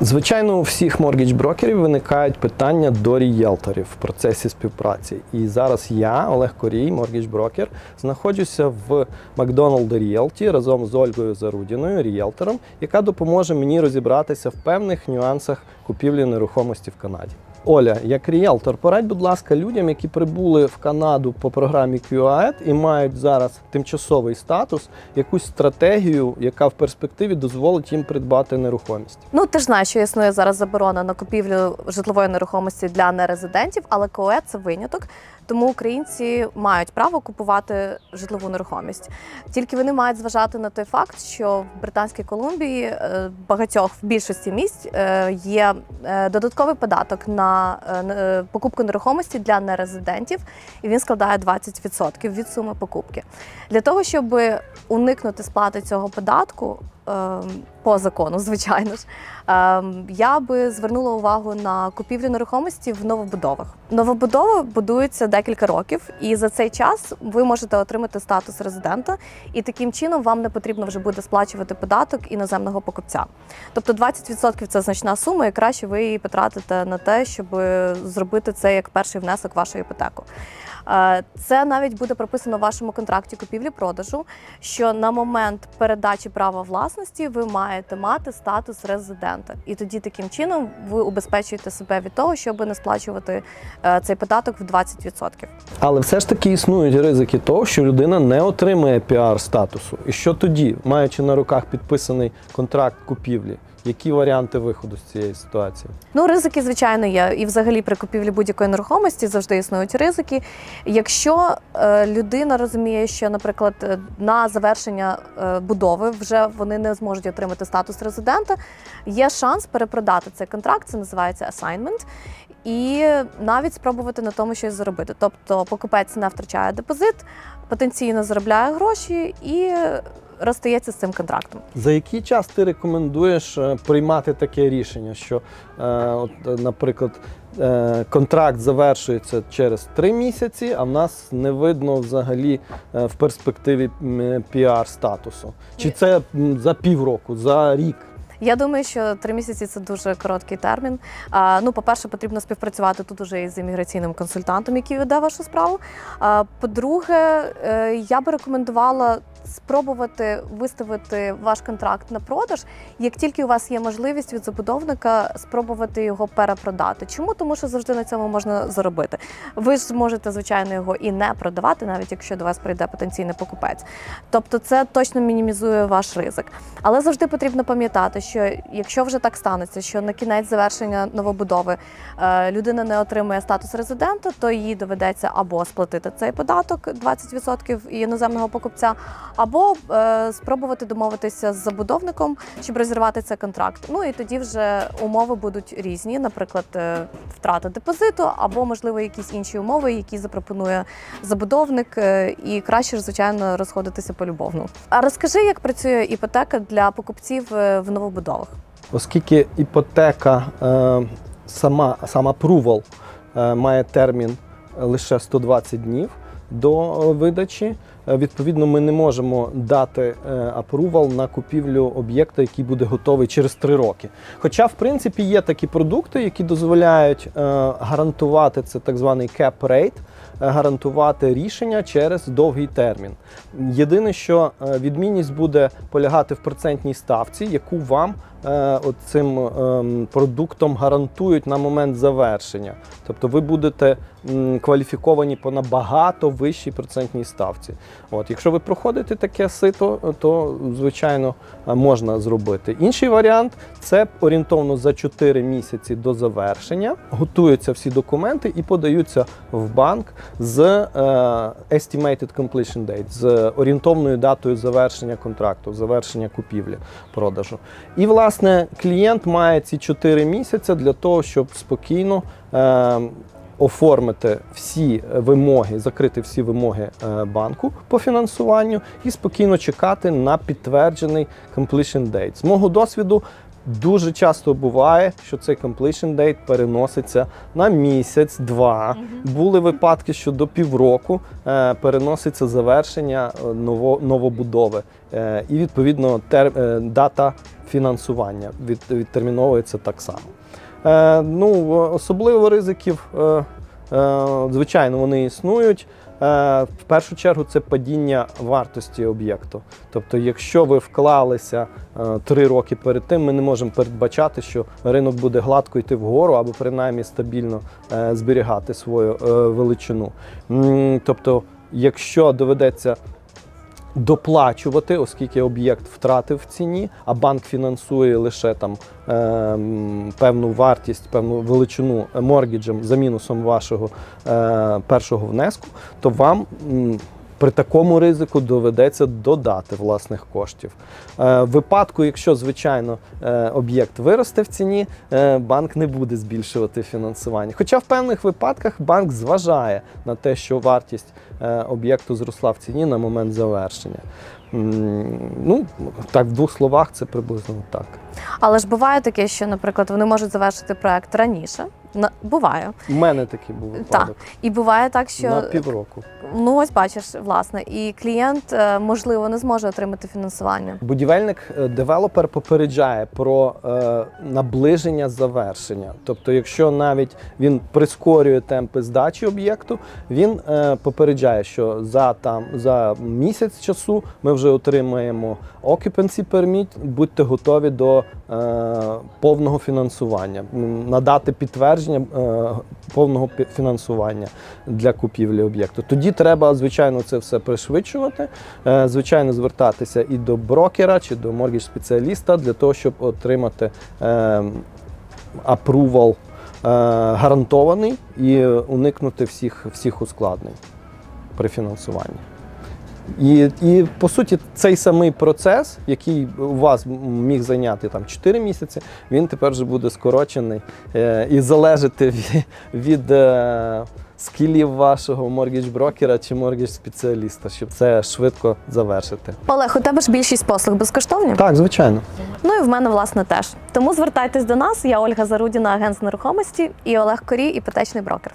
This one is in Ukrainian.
Звичайно, у всіх моргідж-брокерів виникають питання до рієлторів в процесі співпраці. І зараз я, Олег Корій, моргідж-брокер, знаходжуся в McDonald Realty разом з Ольгою Зарудіною, рієлтором, яка допоможе мені розібратися в певних нюансах купівлі нерухомості в Канаді. Оля, як ріелтор, порадь, будь ласка, людям, які прибули в Канаду по програмі QAED і мають зараз тимчасовий статус, якусь стратегію, яка в перспективі дозволить їм придбати нерухомість. Ну, ти ж знаєш, що існує зараз заборона на купівлю житлової нерухомості для нерезидентів, але КОЕ це виняток. Тому українці мають право купувати житлову нерухомість. Тільки вони мають зважати на той факт, що в Британській Колумбії е, багатьох в більшості місць е, є е, додатковий податок на покупку нерухомості для нерезидентів, і він складає 20% від суми покупки. Для того, щоб уникнути сплати цього податку. Ем, По закону, звичайно ж, ем, я би звернула увагу на купівлю нерухомості в новобудовах. Новобудова будується декілька років, і за цей час ви можете отримати статус резидента, і таким чином вам не потрібно вже буде сплачувати податок іноземного покупця. Тобто 20% це значна сума, і краще ви її потратите на те, щоб зробити це як перший внесок в вашу іпотеку. Е, Це навіть буде прописано в вашому контракті купівлі-продажу, що на момент передачі права власності ви маєте мати статус резидента, і тоді таким чином ви убезпечуєте себе від того, щоб не сплачувати е, цей податок в 20%. Але все ж таки існують ризики того, що людина не отримає піар статусу. І що тоді, маючи на руках підписаний контракт купівлі, які варіанти виходу з цієї ситуації? Ну, ризики, звичайно, є. І взагалі при купівлі будь-якої нерухомості завжди існують ризики. Якщо е, людина розуміє, що, наприклад, е, на завершення е, будови вже вони не зможуть отримати статус резидента, є шанс перепродати цей контракт, це називається assignment, і навіть спробувати на тому щось заробити. Тобто покупець не втрачає депозит, потенційно заробляє гроші і розстається з цим контрактом. За який час ти рекомендуєш е, приймати таке рішення, що, е, от, е, наприклад, контракт завершується через три місяці, а в нас не видно взагалі в перспективі піар статусу? Чи це за півроку, за рік? Я думаю, що три місяці це дуже короткий термін. А, ну, по-перше, потрібно співпрацювати тут уже із імміграційним консультантом, який веде вашу справу. А, по-друге, я би рекомендувала спробувати виставити ваш контракт на продаж, як тільки у вас є можливість від забудовника спробувати його перепродати. Чому? Тому що завжди на цьому можна заробити. Ви ж зможете, звичайно, його і не продавати, навіть якщо до вас прийде потенційний покупець. Тобто, це точно мінімізує ваш ризик. Але завжди потрібно пам'ятати, що якщо вже так станеться, що на кінець завершення новобудови е, людина не отримує статус резидента, то їй доведеться або сплатити цей податок 20% іноземного покупця, або е, спробувати домовитися з забудовником, щоб розірвати цей контракт. Ну і тоді вже умови будуть різні, наприклад, е, втрата депозиту, або можливо якісь інші умови, які запропонує забудовник, е, і краще звичайно розходитися полюбовно. А розкажи, як працює іпотека для покупців е, в новобудовах? Оскільки іпотека е, сама, сам approval е, має термін лише 120 днів до е, видачі, е, відповідно, ми не можемо дати апрувал на купівлю об'єкта, який буде готовий через три роки. Хоча, в принципі, є такі продукти, які дозволяють е, гарантувати це так званий cap rate, е, гарантувати рішення через довгий термін. Єдине, що е, відмінність буде полягати в процентній ставці, яку вам е, цим ем, продуктом гарантують на момент завершення. Тобто ви будете кваліфіковані по набагато вищій процентній ставці. От, якщо ви проходите таке сито, то звичайно е, можна зробити. Інший варіант це орієнтовно за 4 місяці до завершення. Готуються всі документи і подаються в банк з е, estimated completion date, з орієнтовною датою завершення контракту, завершення купівлі продажу. І власне клієнт має ці 4 місяці для того, щоб спокійно. Е, Оформити всі вимоги, закрити всі вимоги е, банку по фінансуванню і спокійно чекати на підтверджений completion date. З мого досвіду, Дуже часто буває, що цей completion date переноситься на місяць-два. Були випадки, що до півроку е, переноситься завершення е, ново, новобудови. Е, і відповідно тер, е, дата фінансування від, відтерміновується так само. Е, ну, особливо ризиків, звичайно, вони існують. Е, В першу чергу це падіння вартості об'єкту. Тобто, якщо ви вклалися е, три роки перед тим, ми не можемо передбачати, що ринок буде гладко йти вгору або принаймні стабільно е, зберігати свою е, величину. Тобто, якщо доведеться доплачувати, оскільки об'єкт втратив в ціні, а банк фінансує лише там ем, певну вартість, певну величину моргіджем за мінусом вашого е, першого внеску, то вам при такому ризику доведеться додати власних коштів. Е, в випадку, якщо звичайно е, об'єкт виросте в ціні, е, банк не буде збільшувати фінансування. Хоча в певних випадках банк зважає на те, що вартість об'єкту зросла в ціні на момент завершення. Ну, так, в двох словах це приблизно так. Але ж буває таке, що, наприклад, вони можуть завершити проект раніше. На- Буває. У мене такий був випадок І буває так, що на півроку. ну ось бачиш, власне, і клієнт е, можливо не зможе отримати фінансування. Будівельник е, девелопер попереджає про е, наближення завершення. Тобто, якщо навіть він прискорює темпи здачі об'єкту, він е, попереджає, що за там за місяць часу ми вже отримаємо occupancy permit, будьте готові до е, повного фінансування, надати підтвердження е, повного фінансування для купівлі об'єкту. Тоді треба, звичайно, це все пришвидшувати. Е, Звичайно, звертатися і до брокера чи до моргідж спеціаліста для того, щоб отримати апрувал гарантований і уникнути всіх, всіх ускладнень при фінансуванні. І, і по суті, цей самий процес, який у вас міг зайняти там 4 місяці, він тепер вже буде скорочений е, і залежати від, від е, скілів вашого моргідж-брокера чи моргідж-спеціаліста, щоб це швидко завершити. Олег, у тебе ж більшість послуг безкоштовні? Так, звичайно. Ну і в мене власне теж. Тому звертайтесь до нас. Я Ольга Зарудіна, агент з нерухомості, і Олег Корій, іпотечний брокер.